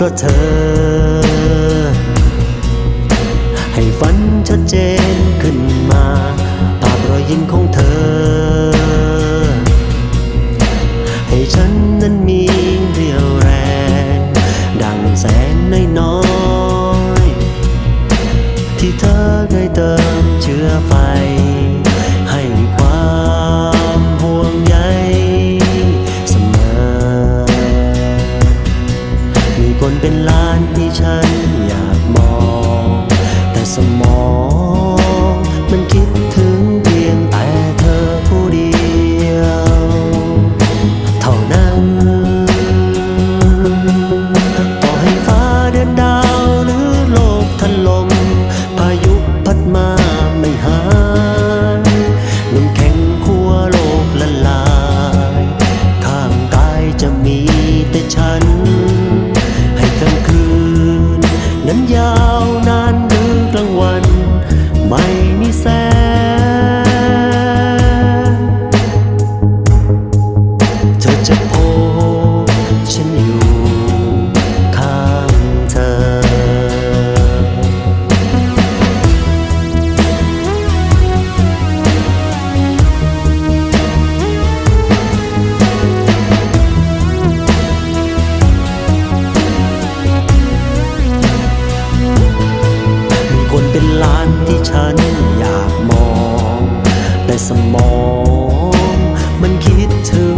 เพราะเธอ ให้ฝันชัดเจนขึ้นมา ภาพรอยยิ้มของเธอ ให้ฉันนั้นมีเรี่ยวแรง ดังแสงน้อยานที่ฉันอยากมอง แต่สมองมันคิดถึง นั้นยาวนาน ที่ฉันอยากมอง แต่สมองมันคิดถึง